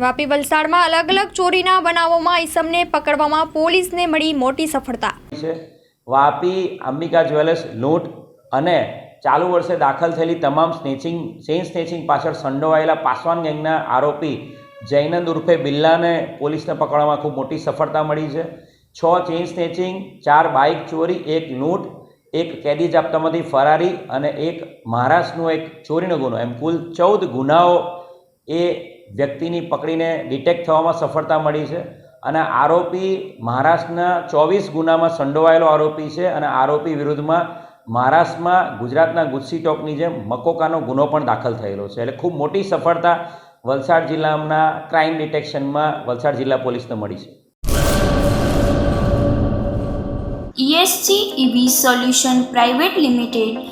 વાપી વલસાડમાં અલગ અલગ ચોરીના બનાવોમાં ઈસમને પકડવામાં પોલીસને મળી મોટી સફળતા. છે, વાપી અંબિકા જ્વેલર્સ લૂંટ અને ચાલુ વર્ષે દાખલ થયેલી તમામ સ્નેચિંગ, ચેઇન સ્નેચિંગ પાછળ સંડોવાયેલા પાસવાન ગેંગના આરોપી જૈનંદ ઉર્ફે બિલ્લાને પોલીસને પકડવામાં ખૂબ મોટી સફળતા મળી છે. છ ચેઇન સ્નેચિંગ, ચાર બાઇક ચોરી, એક લૂંટ, એક કેદી જાપ્તામાંથી ફરારી અને એક મહારાષ્ટ્રનો એક ચોરીનો ગુનો. એમ કુલ ચૌદ ગુનાઓ એ વ્યક્તિની પકડીને ડિટેક્ટ થવામાં સફળતા મળી છે અને આરોપી મહારાષ્ટ્રના ચોવીસ ગુનામાં સંડોવાયેલો આરોપી છે અને આરોપી વિરુદ્ધમાં મહારાષ્ટ્રમાં ગુજરાતના ગુસ્સી ટોકની જેમ મકોકાનો ગુનો પણ દાખલ થયેલો છે. એટલે ખૂબ મોટી સફળતા વલસાડ જિલ્લાના ક્રાઇમ ડિટેક્શનમાં વલસાડ જિલ્લા પોલીસને મળી છે. ESG EV solution private limited